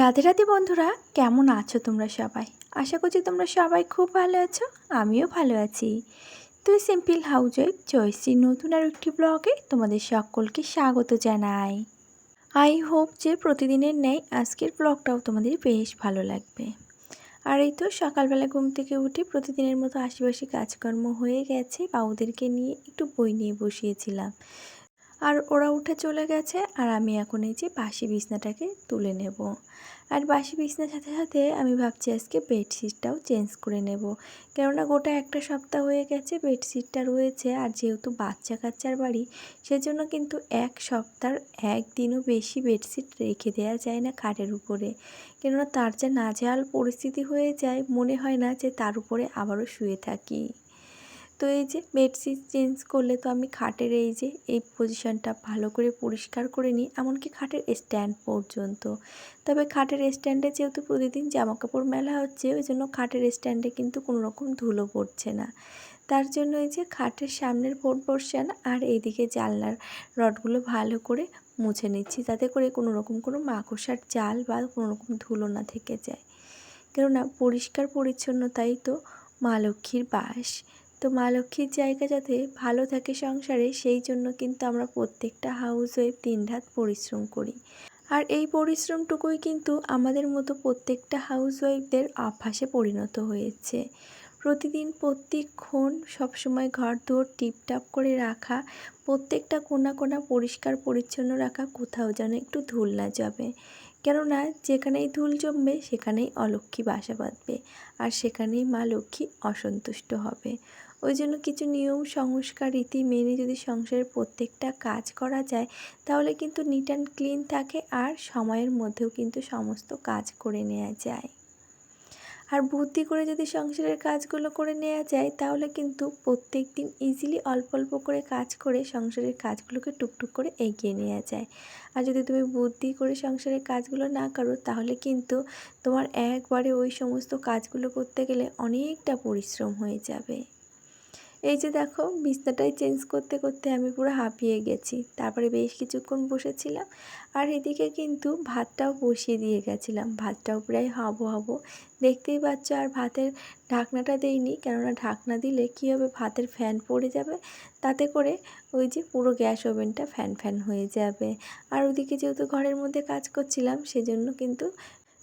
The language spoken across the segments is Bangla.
রাধে রাধে বন্ধুরা, কেমন আছো তোমরা সবাই? আশা করছি তোমরা সবাই খুব ভালো আছো, আমিও ভালো আছি। তুই সিম্পল হাউজ ওয়াইফ জয়শ্রী নতুন আর একটি ব্লগে তোমাদের সকলকে স্বাগত জানাই। আই হোপ যে প্রতিদিনের ন্যায় আজকের ব্লগটাও তোমাদের বেশ ভালো লাগবে। আর এই তো সকালবেলা ঘুম থেকে উঠে প্রতিদিনের মতো আশেপাশে কাজকর্ম হয়ে গেছে বাবুদেরকে নিয়ে একটু বই নিয়ে বসিয়েছিলাম। আর ওরা উঠে চলে গেছে আর আমি এখন এই যে বাসি বিছনাটাকে তুলে নেব। আর বাসি বিছনার সাথে সাথে আমি ভাবছি আজকে বেডশিটটাও চেঞ্জ করে নেব। কেননা গোটা একটা সপ্তাহ হয়ে গেছে বেডশিটটা রয়েছে আর যেহেতু বাচ্চা কাচ্চার বাড়ি, সেজন্য কিন্তু এক সপ্তাহ, একদিনও বেশি বেডশিট রেখে দেওয়া যায় না খাটের উপরে। কেননা তার যা নাজেহাল পরিস্থিতি হয়ে যায়, মনে হয় না যে তার উপরে আবারও শুয়ে থাকি। তো এই যে বেডশিট চেঞ্জ করলে তো আমি খাটের এই যে, এই পজিশনটা ভালো করে পরিষ্কার করে নিই, এমনকি খাটের স্ট্যান্ড পর্যন্ত। তবে খাটের স্ট্যান্ডে যেহেতু প্রতিদিন জামা কাপড় মেলা হচ্ছে ওই জন্য খাটের স্ট্যান্ডে কিন্তু কোনো রকম ধুলো পড়ছে না। তার জন্য এই যে খাটের সামনের ফোর পোর্শন আর এইদিকে জানলার রডগুলো ভালো করে মুছে নিচ্ছি, যাতে করে কোনো রকম কোনো মাকড়সার জাল বা কোনো রকম ধুলো না থেকে যায়। কেননা পরিষ্কার পরিচ্ছন্নতাই তো মা লক্ষ্মীর বাস। তো মা লক্ষ্মীর জায়গা যাতে ভালো থাকে সংসারে, সেই জন্য কিন্তু আমরা প্রত্যেকটা হাউস ওয়াইফ দিন রাত পরিশ্রম করি। আর এই পরিশ্রমটুকুই কিন্তু আমাদের মতো প্রত্যেকটা হাউস ওয়াইফদের অভ্যাসে পরিণত হয়েছে। প্রতিদিন প্রত্যেকক্ষণ সবসময় ঘর দৌড় টিপটাপ করে রাখা, প্রত্যেকটা কোনা কোনা পরিষ্কার পরিচ্ছন্ন রাখা, কোথাও যেন একটু ধুল না যাবে কেননা যেখানেই ধুল জমবে, সেখানেই অলক্ষ্মী বাসা বাঁধবে। আর সেখানেই মা লক্ষ্মী অসন্তুষ্ট হবে। ওই জন্য কিছু নিয়ম, সংস্কার, রীতি মেনে যদি সংসারের প্রত্যেকটা কাজ করা যায়, তাহলে কিন্তু নিট অ্যান্ড ক্লিন থাকে আর সময়ের মধ্যেও কিন্তু সমস্ত কাজ করে নেওয়া যায়। আর বুদ্ধি করে যদি সংসারের কাজগুলো করে নেওয়া যায়, তাহলে কিন্তু প্রত্যেক দিন ইজিলি অল্প অল্প করে কাজ করে সংসারের কাজগুলোকে টুকটুক করে এগিয়ে নেওয়া যায়। আর যদি তুমি বুদ্ধি করে সংসারের কাজগুলো না করো, তাহলে কিন্তু তোমার একবারে ওই সমস্ত কাজগুলো করতে গেলে অনেকটা পরিশ্রম হয়ে যাবে। এই যে দেখো, বিছনাটাই চেঞ্জ করতে করতে আমি পুরো হাঁপিয়ে গেছি। তারপরে বেশ কিছুক্ষণ বসেছিলাম আর এদিকে কিন্তু ভাতটাও বসিয়ে দিয়ে গেছিলাম। ভাতটাও প্রায় হব হব। দেখতেই পাচ্ছ আর ভাতের ঢাকনাটা দেইনি, কেননা ঢাকনা দিলে কী হবে, ভাতের ফ্যান পড়ে যাবে। তাতে করে ওই যে পুরো গ্যাস ওভেনটা ফ্যান ফ্যান হয়ে যাবে। আর ওদিকে যেহেতু ঘরের মধ্যে কাজ করছিলাম, সেজন্য কিন্তু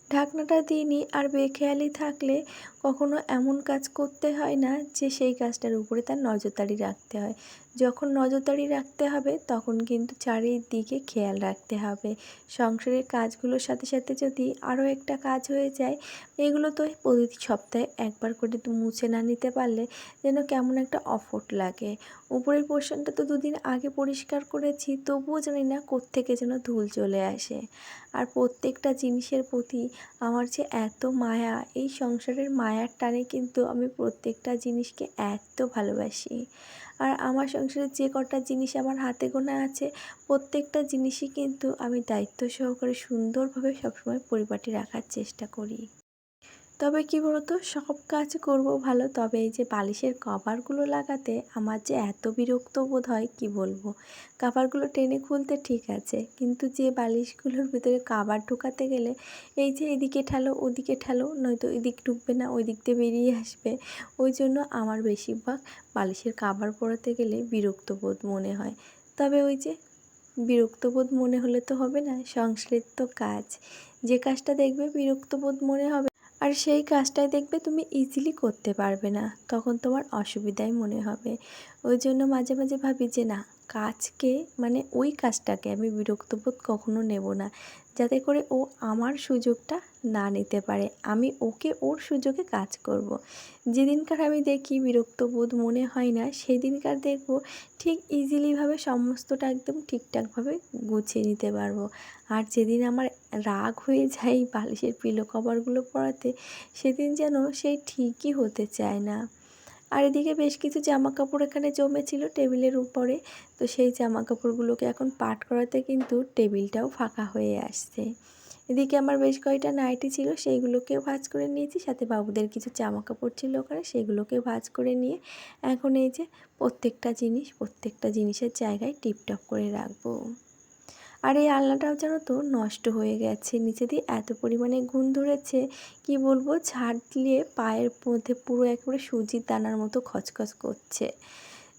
ঢাকনাটা দিইনি। আর বেখেয়ালি থাকলে কখনো এমন কাজ করতে হয় না যে সেই কাজটার উপরে তার নজরদারি রাখতে হয়। যখন নজরদারি রাখতে হবে, তখন কিন্তু চারিদিকে খেয়াল রাখতে হবে। সংসারের কাজগুলোর সাথে সাথে যদি আরও একটা কাজ হয়ে যায়, এগুলো তো প্রতি সপ্তাহে একবার করে মুছে না নিতে পারলে যেন কেমন একটা অফট লাগে। উপরের পোর্শনটা তো দুদিন আগে পরিষ্কার করেছি, তবুও জানি না কোত্থেকে যেন ধুল চলে আসে। আর প্রত্যেকটা জিনিসের প্রতি আমার যে এত মায়া, এই সংসারের মায়ার টানে কিন্তু আমি প্রত্যেকটা জিনিসকে এত ভালোবাসি। আর আমার সংসারে যে কটা জিনিস আমার হাতে গোনা আছে, প্রত্যেকটা জিনিসই কিন্তু আমি দায়িত্ব সহকারে সুন্দরভাবে সবসময় পরিপাটি রাখার চেষ্টা করি। তবে কি বলতো? সব কাজ করব ভালো। তবে এই যে বালিশের কভারগুলো লাগাতে আমার যে এত বিরক্ত বোধ হয়, কি বলব? কাভারগুলো টেনে খুলতে ঠিক আছে। কিন্তু যে বালিশগুলোর ভিতরে কাভার ঢুকাতে গেলে এই যে এদিকে ঠেলো, ওদিকে ঠেলো, নয়তো এদিক ঢুকবে না ওই দিক দিয়ে বেরিয়ে আসবে। ওই জন্য আমার বেশিরভাগ বালিশের কাভার পরাতে গেলে বিরক্ত বোধ মনে হয়। তবে ওই যে বিরক্তবোধ মনে হলে তো হবে না সংশ্লিষ্ট কাজ। যে কাজটা দেখবে বিরক্তবোধ মনে হবে আর সেই কাজটাই দেখবে তুমি ইজিলি করতে পারবে না। তখন তোমার অসুবিধাই মনে হবে। ওই জন্য মাঝে মাঝে ভাবি যে না কাজকে মানে ওই কাজটাকে আমি বিরক্তবোধ কখনো নেব না। যাতে করে ও আমার সুযোগটা না নিতে পারে। আমি ওকে ওর সুযোগে কাজ করব। যেদিনকার আমি দেখি বিরক্তবোধ মনে হয় না, সেদিনকার দেখব ঠিক ইজিলিভাবে সমস্তটা একদম ঠিকঠাকভাবে গুছিয়ে নিতে পারব। আর যেদিন আমার রাগ হয়ে যায় বালিশের পিলো কভারগুলো পড়াতে সেদিন যেন সেই ঠিকই হতে চায় না। আর এদিকে বেশ কিছু জামা কাপড় এখানে জমেছিল টেবিলের উপরে। তো সেই জামা কাপড়গুলোকে এখন পাট করাতে কিন্তু টেবিলটাও ফাঁকা হয়ে আসছে। এদিকে আমার বেশ কয়েকটা নাইটি ছিল, সেইগুলোকেও ভাজ করে নিয়েছি। সাথে বাবুদের কিছু জামা কাপড় ছিল ওখানে, সেগুলোকেও ভাজ করে নিয়ে এখন এই যে প্রত্যেকটা জিনিস, প্রত্যেকটা জিনিসের জায়গায় টিপটপ করে রাখব। আর এই আলনাটাও যেন তো নষ্ট হয়ে গেছে। নিচে দিয়ে এত পরিমাণে ঘুণ ধরেছে, কি বলব? ঝাড় দিলে পায়ের মধ্যে পুরো একেবারে সুজির দানার মতো খচখচ করছে।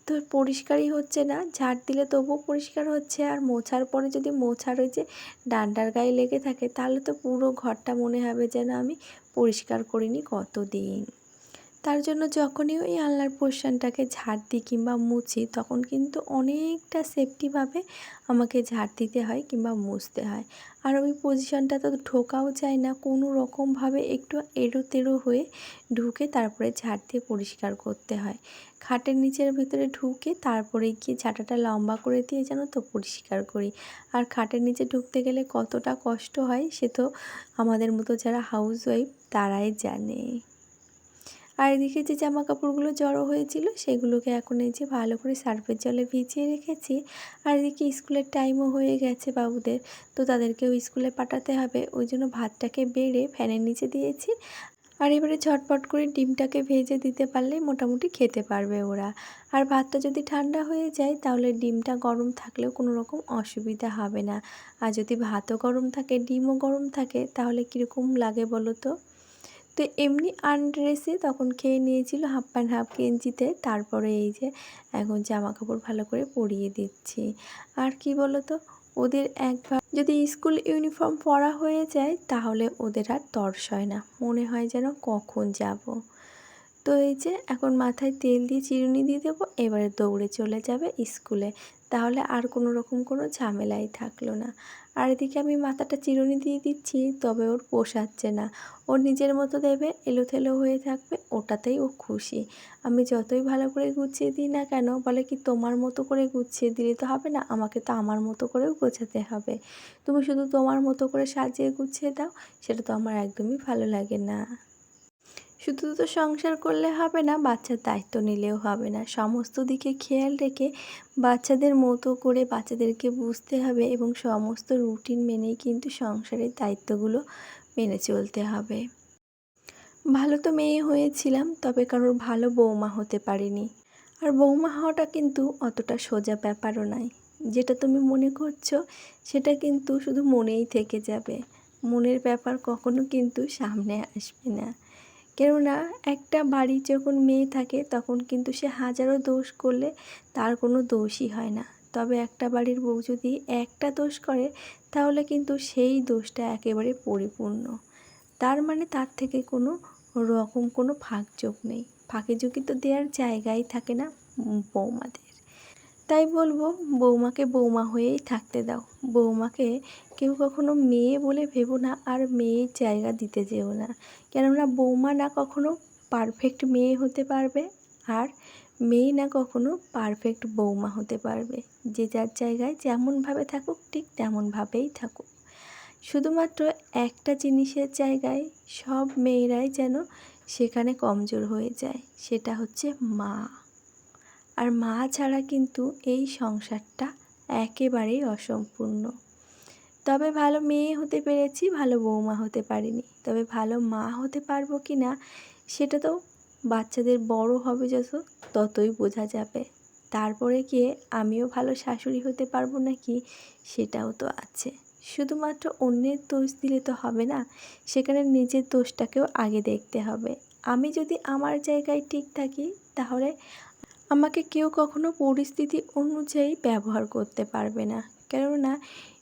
তো পরিষ্কারই হচ্ছে না। ঝাড় দিলে তবুও পরিষ্কার হচ্ছে। আর মোছার পরে যদি মোছার ওই যে ডান্ডার গায়ে লেগে থাকে, তাহলে তো পুরো ঘরটা মনে হবে যেন আমি পরিষ্কার করিনি কতদিন। তার জন্য যখনই ওই আলনার পোর্শনটাকে ঝাড় দিই কিংবা মুছি, তখন কিন্তু অনেকটা সেফটিভাবে আমাকে ঝাড় দিতে হয় কিংবা মুছতে হয়। আর ওই পজিশনটা তো ঢোকাও যায় না, কোনো রকমভাবে একটু এড়ো তেড়ো হয়ে ঢুকে তারপরে ঝাড় দিয়ে পরিষ্কার করতে হয়। খাটের নিচের ভিতরে ঢুকে তারপরে গিয়ে ঝাঁটাটা লম্বা করে দিয়ে যেন তো পরিষ্কার করি। আর খাটের নিচে ঢুকতে গেলে কতটা কষ্ট হয়, সে তো আমাদের মতো যারা হাউস ওয়াইফ তারাই জানে। আর এদিকে যে জামা কাপড়গুলো জড়ো হয়েছিল, সেগুলোকে এখন এই যে ভালো করে সার্ফের জলে ভিজিয়ে রেখেছি। আর এদিকে স্কুলের টাইমও হয়ে গেছে বাবুদের, তো তাদেরকেও স্কুলে পাঠাতে হবে। ওই জন্য ভাতটাকে বেড়ে ফ্যানের নিচে দিয়েছি। আর এবারে ঝটপট করে ডিমটাকে ভেজে দিতে পারলেই মোটামুটি খেতে পারবে ওরা। আর ভাতটা যদি ঠান্ডা হয়ে যায়, তাহলে ডিমটা গরম থাকলেও কোনো রকম অসুবিধা হবে না। আর যদি ভাতও গরম থাকে, ডিমও গরম থাকে, তাহলে কীরকম লাগে বলো তো? তো এমনি আনড্রেসে তখন খেয়ে নিয়েছিল হাফ প্যান্ট, হাফ গেঞ্জিতে। তারপরে এই যে এখন জামা কাপড় ভালো করে পরিয়ে দিচ্ছি। আর কি বলো তো ওদের একবার যদি স্কুল ইউনিফর্ম পরা হয়ে যায়, তাহলে ওদের আর তর্স হয় না। মনে হয় যেন কখন যাব। তো এই যে এখন মাথায় তেল দিয়ে চিরুনি দিয়ে দেবো, এবারে দৌড়ে চলে যাবে স্কুলে। তাহলে আর কোনো রকম কোনো ঝামেলাই থাকল না। আর এদিকে আমি মাথাটা চিরুনি দিয়ে দিচ্ছি, তবে ওর পোষাচ্ছে না। ওর নিজের মতো দেবে, এলোথেলো হয়ে থাকবে, ওটাতেই ও খুশি। আমি যতই ভালো করে গুছিয়ে দিই না কেন, বলে কি তোমার মতো করে গুছিয়ে দিলে তো হবে না, আমাকে তো আমার মতো করেও গোছাতে হবে। তুমি শুধু তোমার মতো করে সাজিয়ে গুছিয়ে দাও, সেটা তো আমার একদমই ভালো লাগে না। শুধু তো সংসার করলে হবে না, বাচ্চার দায়িত্ব নিলেও হবে না। সমস্ত দিকে খেয়াল রেখে বাচ্চাদের মতো করে বাচ্চাদেরকে বুঝতে হবে এবং সমস্ত রুটিন মেনেই কিন্তু সংসারের দায়িত্বগুলো মেনে চলতে হবে। ভালো তো মেয়ে হয়েছিলাম, তবে কারোর ভালো বৌমা হতে পারিনি। আর বৌমা হওয়াটা কিন্তু অতটা সোজা ব্যাপারও নয়। যেটা তুমি মনে করছ, সেটা কিন্তু শুধু মনেই থেকে যাবে। মনের ব্যাপার কখনো কিন্তু সামনে আসবে না। কেননা একটা বাড়ি যখন মেয়ে থাকে, তখন কিন্তু সে হাজারো দোষ করলে তার কোনো দোষই হয় না। তবে একটা বাড়ির বউ যদি একটা দোষ করে, তাহলে কিন্তু সেই দোষটা একেবারে পরিপূর্ণ। তার মানে তার থেকে কোনো রকম কোনো ফাঁক যোগ নেই। ফাঁকে যোগই তো দেওয়ার জায়গাই থাকে না বৌমাদের। তাই বলব বৌমাকে বৌমা হয়েই থাকতে দাও। বৌমাকে কেউ কখনো মেয়ে বলে ভেবো না আর মেয়ের জায়গা দিতে যেও না। কেননা বৌমা না কখনো পারফেক্ট মেয়ে হতে পারবে আর মেয়ে না কখনো পারফেক্ট বৌমা হতে পারবে। যে যার জায়গায় যেমনভাবে থাকুক, ঠিক তেমনভাবেই থাকুক। শুধুমাত্র একটা জিনিসের জায়গায় সব মেয়েরাই যেন সেখানে কমজোর হয়ে যায়, সেটা হচ্ছে মা। আর মা ছাড়া কিন্তু এই সংসারটা একেবারেই অসম্পূর্ণ। তবে ভালো মেয়ে হতে পেরেছি, ভালো বৌমা হতে পারিনি। তবে ভালো মা হতে পারব কি না, সেটা তো বাচ্চাদের বড় হবে যত, ততই বোঝা যাবে। তারপরে গিয়ে আমিও ভালো শাশুড়ি হতে পারব নাকি, সেটাও তো আছে। শুধুমাত্র অন্যের দোষ দিলে তো হবে না, সেখানে নিজের দোষটাকেও আগে দেখতে হবে। আমি যদি আমার জায়গায় ঠিক থাকি, তাহলে আমাকে কেউ কখনো পরিস্থিতি অনুযায়ী ব্যবহার করতে পারবে না। কেননা,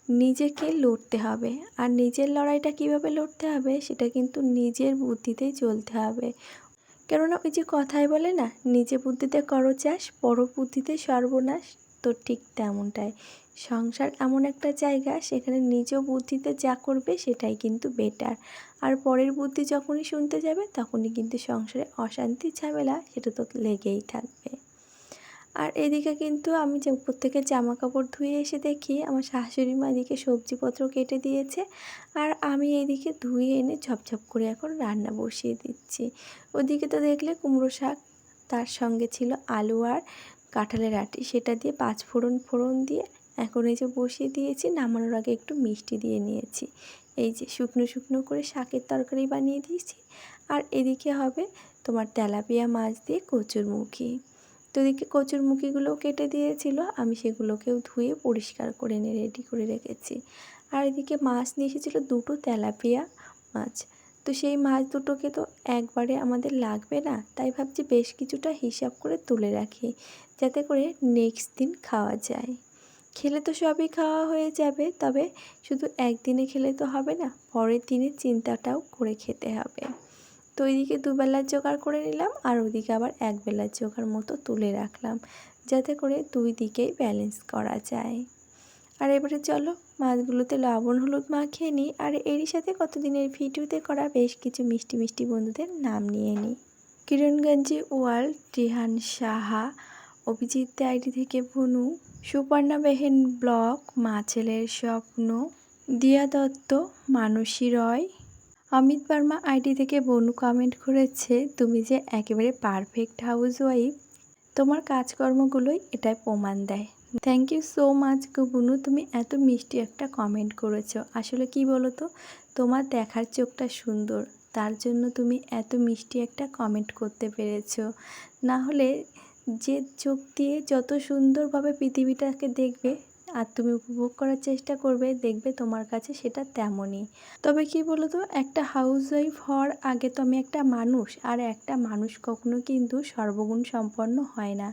নিজেকে লড়তে হবে। আর নিজের লড়াইটা কীভাবে লড়তে হবে, সেটা কিন্তু নিজের বুদ্ধিতেই চলতে হবে। কেননা, ওই যে কথায় বলে না, নিজে বুদ্ধিতে করো চাষ, পর বুদ্ধিতে সর্বনাশ তো ঠিক তেমনটাই। সংসার এমন একটা জায়গা, সেখানে নিজ বুদ্ধিতে যা করবে, সেটাই কিন্তু বেটার আর পরের বুদ্ধি যখনই শুনতে যাবে, তখনই কিন্তু সংসারে অশান্তি, ঝামেলা, সেটা তো লেগেই থাকবে। আর এদিকে কিন্তু আমি যে উপর থেকে জামা কাপড় ধুয়ে এসে দেখি আমার শাশুড়ি মা এদিকে সবজিপত্র কেটে দিয়েছে আর আমি এদিকে ধুয়ে এনে ঝপঝপ করে এখন রান্না বসিয়ে দিচ্ছি। ওদিকে তো দেখলে কুমড়ো শাক, তার সঙ্গে ছিল আলু আর কাঁঠালের আটি, সেটা দিয়ে পাঁচ ফোড়ন ফোড়ন দিয়ে এখন এই যে বসিয়ে দিয়েছি, নামানোর আগে একটু মিষ্টি দিয়ে নিয়েছি। এই যে শুকনো শুকনো করে শাকের তরকারি বানিয়ে দিয়েছি। আর এদিকে হবে তোমার তেলাপিয়া মাছ দিয়ে কচুর মুখি। তো এদিকে কচুর মুখিগুলোও কেটে দিয়েছিল, আমি সেগুলোকেও ধুয়ে পরিষ্কার করে নিয়ে রেডি করে রেখেছি। আর এদিকে মাছ নিয়ে এসেছিল দুটো তেলাপিয়া মাছ। তো সেই মাছ দুটোকে তো একবারে আমাদের লাগবে না, তাই ভাবছি বেশ কিছুটা হিসাব করে তুলে রাখি, যাতে করে নেক্সট দিন খাওয়া যায়। খেলে তো সবই খাওয়া হয়ে যাবে, তবে শুধু একদিনে খেলে তো হবে না, পরের দিনে চিন্তাটাও করে খেতে হবে। তো ওইদিকে দুবেলার জোগাড় করে নিলাম আর ওইদিকে আবার এক বেলার জোগাড় মতো তুলে রাখলাম যাতে করে দুই দিকেই ব্যালেন্স করা যায়। আর এবারে চলো, মাছগুলোতে লবণ, হলুদ মাখিয়ে নিই আর এরই সাথে কতদিনের ভিডিওতে করা বেশ কিছু মিষ্টি মিষ্টি বন্ধুদের নাম নিয়ে নিই। কিরণগঞ্জে ওয়ার্ল্ড রিহান সাহা, অভিজিৎ আইডি থেকে ভুনু, সুপর্ণা বেহেন ব্লক মা ছেলের স্বপ্ন, দিয়া দত্ত, মানসী রয় অমিত বর্মা আইডি থেকে বনু কমেন্ট করেছে, তুমি যে একেবারে পারফেক্ট হাউস ওয়াইফ তোমার কাজকর্মগুলোই এটাই প্রমাণ দেয়। থ্যাংক ইউ সো মাচ গো বুনু, তুমি এত মিষ্টি একটা কমেন্ট করেছ। আসলে কি বলো তো তোমার দেখার চোখটা সুন্দর, তার জন্য তুমি এত মিষ্টি একটা কমেন্ট করতে পেরেছ। না হলে যে চোখ দিয়ে যত সুন্দরভাবে পৃথিবীটাকে দেখবে আর তুমি উপভোগ করার চেষ্টা করবে, দেখবে তোমার কাছে সেটা তেমনই। তবে কি বলো তো একটা হাউস ওয়াইফ হওয়ার আগে তো আমি একটা মানুষ, আর একটা মানুষ কখনো কিন্তু সর্বগুণ সম্পন্ন হয় না।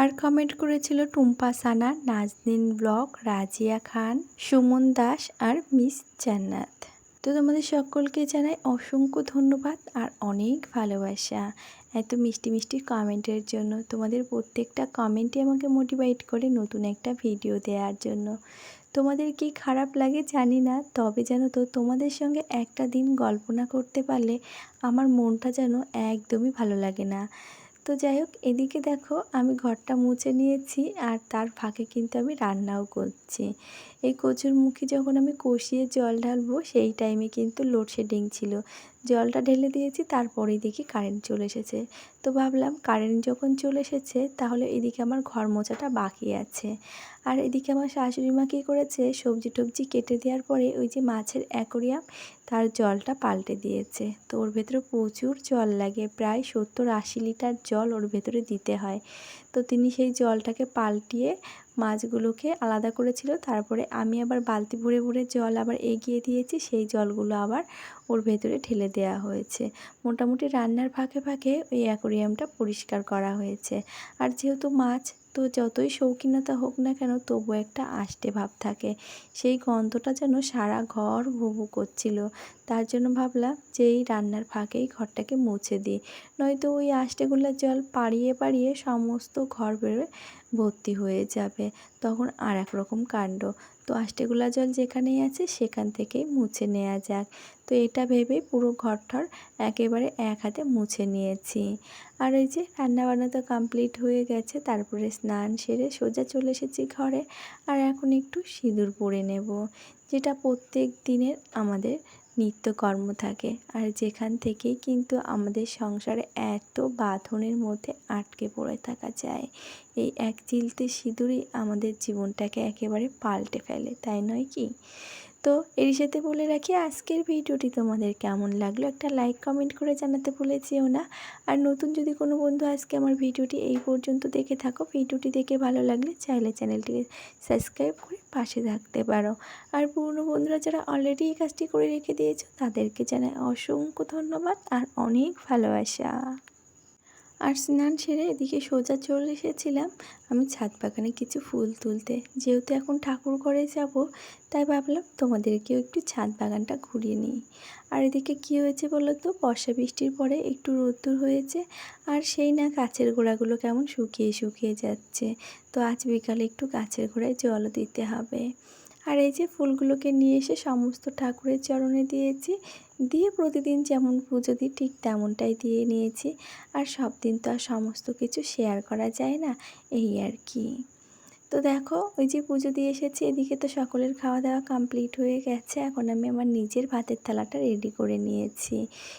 আর কমেন্ট করেছিল টুম্পা সানা, নাজনিন ব্লগ, রাজিয়া খান, সুমন দাস আর মিস জান্নাত। তো তোমাদের সকলকে জানাই অসংখ্য ধন্যবাদ আর অনেক ভালোবাসা। এত মিষ্টি মিষ্টি কমেন্টের জন্য। তোমাদের প্রত্যেকটা কমেন্টই আমাকে মোটিভেট করে নতুন একটা ভিডিও দেওয়ার জন্য। তোমাদের কি খারাপ লাগে জানি না, তবে যেন তো, তোমাদের সঙ্গে একটা দিন গল্প না করতে পারলে আমার মনটা যেন একদমই ভালো লাগে না। তো যাই হোক, এদিকে দেখো, আমি ঘরটা মুছে নিয়েছি আর তার ফাঁকে কিন্তু আমি রান্নাও করছি। এই কচুর মুখে যখন আমি কষিয়ে জল ঢালবো, সেই টাইমে কিন্তু লোডশেডিং ছিল। জলটা ঢেলে দিয়েছি, তারপরেই দেখি কারেন্ট চলে এসেছে। তো ভাবলাম কারেন্ট যখন চলে এসেছে, তাহলে এদিকে আমার ঘর মোছাটা বাকি আছে। আর এদিকে আমার শাশুড়ি মা কী করেছে, সবজি টবজি কেটে দেওয়ার পরে ওই যে মাছের অ্যাকোরিয়াম তার জলটা পাল্টে দিয়েছে। তো ওর ভেতরে প্রচুর জল লাগে, প্রায় সত্তর আশি লিটার জল ওর ভেতরে দিতে হয়। তো তিনি সেই জলটাকে পাল্টিয়ে মাছগুলোকে আলাদা করেছিল। তারপরে আমি আবার বালতি ভরে ভরে জল আবার এগিয়ে দিয়েছি, সেই জলগুলো আবার ওর ভেতরে ঢেলে দেওয়া হয়েছে। মোটামুটি রান্নার ফাঁকে ফাঁকে ওই অ্যাকোরিয়ামটা পরিষ্কার করা হয়েছে। আর যেহেতু মাছ তো যতই শৌখিনতা হোক না কেন তবু একটা আষ্টে ভাব থাকে। সেই গন্ধটা যেন সারা ঘর ভুবু করছিল। তার জন্য ভাবলাম যে এই রান্নার ফাঁকেই ঘরটাকে মুছে দিই। নয়তো ওই আষ্টেগুলোর জল পাড়িয়ে পাড়িয়ে সমস্ত ঘর বেরোয় ভর্তি হয়ে যাবে। তখন আর এক রকম কাণ্ড। তো আষ্টেগুলা জল যেখানেই আছে সেখান থেকে মুছে নেওয়া যাক। তো এটা ভেবে পুরো ঘরটার একেবারে এক হাতে মুছে নিয়েছি। আর ওই যে রান্নাবান্না তো কমপ্লিট হয়ে গেছে, তারপরে স্নান সেরে সোজা চলে এসেছি ঘরে। আর এখন একটু সিঁদুর পরে নেব, যেটা প্রত্যেক দিনের আমাদের নিত্যকর্ম থাকে। আর যেখান থেকেই কিন্তু আমাদের সংসারে এত বাঁধনের মধ্যে আটকে পড়ে থাকা যায়, এই এক চিলতে সিঁদুরই আমাদের জীবনটাকে একেবারে পাল্টে ফেলে, তাই নয় কি? তো এর সাথে বলে রাখি, আজকের ভিডিওটি তোমাদের কেমন লাগল? একটা লাইক কমেন্ট করে জানাতে ভুলেছিও না। আর নতুন যদি কোনো বন্ধু আজকে আমার ভিডিওটি এই পর্যন্ত দেখে থাকো, ভিডিওটি দেখে ভালো লাগলে চাইলে চ্যানেলটিকে সাবস্ক্রাইব করে পাশে থাকতে পারো। আর পুরনো বন্ধুরা যারা অলরেডি এই কাজটি করে রেখে দিয়েছ, তাদেরকে জানাই অসংখ্য ধন্যবাদ আর অনেক ভালোবাসা। আর স্নান সেরে এদিকে সোজা চলে এসেছিলাম আমি ছাদ বাগানে কিছু ফুল তুলতে। যেহেতু এখন ঠাকুর ঘরে যাব, তাই ভাবলাম তোমাদেরকেও একটু ছাদ বাগানটা ঘুরিয়ে নিই। আর এদিকে কী হয়েছে বলো তো? বর্ষা বৃষ্টির পরে একটু রোদ্দুর হয়েছে আর সেই না গাছের গোড়াগুলো কেমন শুকিয়ে শুকিয়ে যাচ্ছে। তো আজ বিকালে একটু গাছের গোড়ায় জলও দিতে হবে। আর এই যে ফুলগুলোকে নিয়ে এসে সমস্ত ঠাকুরের চরণে দিয়েছি দিয়ে প্রতিদিন যেমন পুজো দিই, ঠিক তেমনটাই দিয়ে নিয়েছি। আর সব দিন তো আর সমস্ত কিছু শেয়ার করা যায় না, এই আর কি। তো দেখো, ওই যে পুজো দিয়ে এসেছি, এদিকে তো সকলের খাওয়া দাওয়া কমপ্লিট হয়ে গেছে। এখন আমি আমার নিজের ভাতের থালাটা রেডি করে নিয়েছি।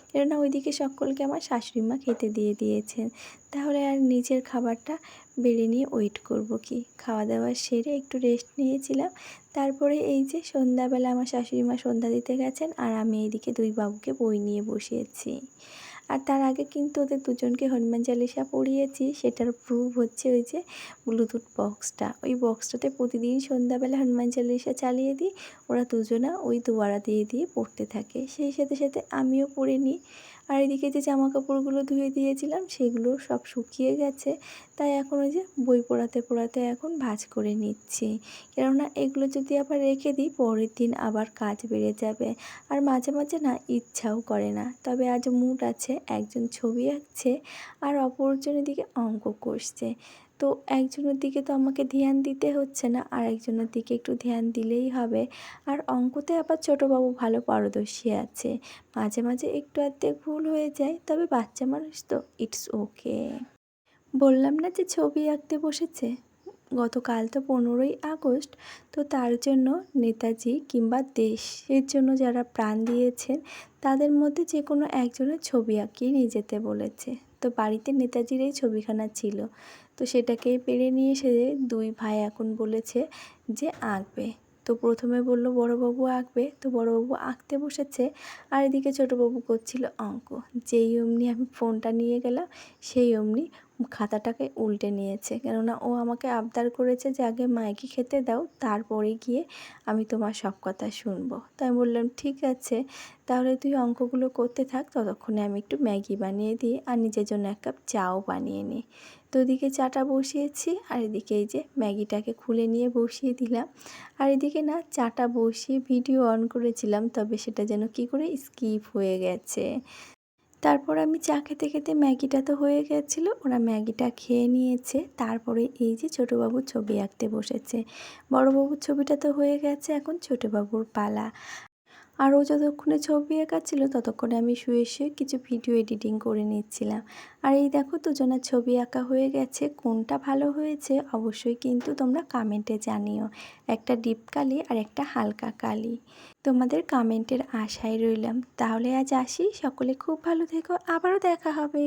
কেননা ওইদিকে সকলকে আমার শাশুড়ি মা খেতে দিয়ে দিয়েছেন। তাহলে আর নিজের খাবারটা বেড়ে নিয়ে ওয়েট করব কি? খাওয়া দাওয়া সেরে একটু রেস্ট নিয়েছিলাম তারপরে এই যে সন্ধ্যাবেলা আমার শাশুড়ি মা সন্ধ্যা দিতে গেছেন আর আমি এইদিকে দুই বাবুকে বই নিয়ে বসিয়েছি। আর তার আগে কিন্তু ওদের দুজনকে হনুমান চালিসা পড়িয়েছি, সেটার প্রুফ হচ্ছে ওই যে ব্লুটুথ বক্সটা ওই বক্সটাতে প্রতিদিন সন্ধ্যাবেলা হনুমান চালিসা চালিয়ে দিই, ওরা দুজনা ওই দুয়ারা দিয়ে দিয়ে পড়তে থাকে। সেই সাথে সাথে আমিও পড়ে নিই। আর এদিকে যে জামা কাপড়গুলো ধুয়ে দিয়েছিলাম, সেগুলো সব শুকিয়ে গেছে। তাই এখন ওই যে বই পড়াতে পড়াতে এখন ভাজ করে নিচ্ছি। কেননা এগুলো যদি আবার রেখে দিই, পরের দিন আবার কাজ বেড়ে যাবে। আর মাঝে মাঝে না ইচ্ছাও করে না। তবে আজ মুড আছে, একজন ছবি আঁকছে, আর অপরজনের দিকে অঙ্ক কষছে তো একজনের দিকে তো আমাকে ধ্যান দিতে হচ্ছে না, আর একজনের দিকে একটু ধ্যান দিলেই হবে। আর অঙ্কতে আবার ছোটোবাবু ভালো পারদর্শী আছে। মাঝে মাঝে একটু আধটু ভুল হয়ে যায়, তবে বাচ্চা মানুষ তো ইটস ওকে বললাম না যে ছবি আঁকতে বসেছে? গতকাল তো পনেরোই আগস্ট, তো তার জন্য নেতাজি কিংবা দেশের জন্য যারা প্রাণ দিয়েছেন, তাদের মধ্যে যে কোনো একজনের ছবি আঁকিয়ে নিয়ে যেতে বলেছে। তো বাড়িতে নেতাজির এই ছবিখানা ছিল। তো সেটাকেই পেরে নিয়ে এসে দুই ভাই এখন বলেছে যে আঁকবে। তো প্রথমে বলল, বড়োবাবু আঁকবে? তো বড়োবাবু আঁকতে বসেছে আর এদিকে ছোটোবাবু করছিল অঙ্ক। যেই অমনি আমি ফোনটা নিয়ে গেলাম, সেই অমনি খাতাটাকে উল্টে নিয়েছে। কেননা ও আমাকে আবদার করেছে যে আগে মাইকে খেতে দাও, তারপরে গিয়ে আমি তোমার সব কথা শুনব। তাই বললাম, ঠিক আছে, তাহলে তুই অঙ্কগুলো করতে থাক। ততক্ষণে আমি একটু ম্যাগি বানিয়ে দিই আর নিজের জন্য এক কাপ চাও বানিয়ে নিই। তো ওদিকে চাটা বসিয়েছি, আর এদিকে এই যে ম্যাগিটাকে খুলে নিয়ে বসিয়ে দিলাম। আর এদিকে না চাটা বসিয়ে ভিডিও অন করেছিলাম, তবে সেটা যেন কি করে স্কিপ হয়ে গেছে। তারপর আমি চা খেতে খেতে ম্যাগিটা তো হয়ে গেছিল, ওরা ম্যাগিটা খেয়ে নিয়েছে। তারপরে এই যে ছোটোবাবুর ছবি আঁকতে বসেছে। বড়োবাবুর ছবিটা তো হয়ে গেছে এখন ছোটোবাবুর পালা। আর ও যতক্ষণে ছবি আঁকাচ্ছিল, ততক্ষণে আমি শুয়ে শুয়ে কিছু ভিডিও এডিটিং করে নিচ্ছিলাম। আর এই দেখো দুজনের ছবি আঁকা হয়ে গেছে। কোনটা ভালো হয়েছে অবশ্যই কিন্তু তোমরা কামেন্টে জানিও। একটা ডিপ কালি আর একটা হালকা কালি। তোমাদের কামেন্টের আশায় রইলাম। তাহলে আজ আসি। সকলে খুব ভালো থেকো। আবারও দেখা হবে।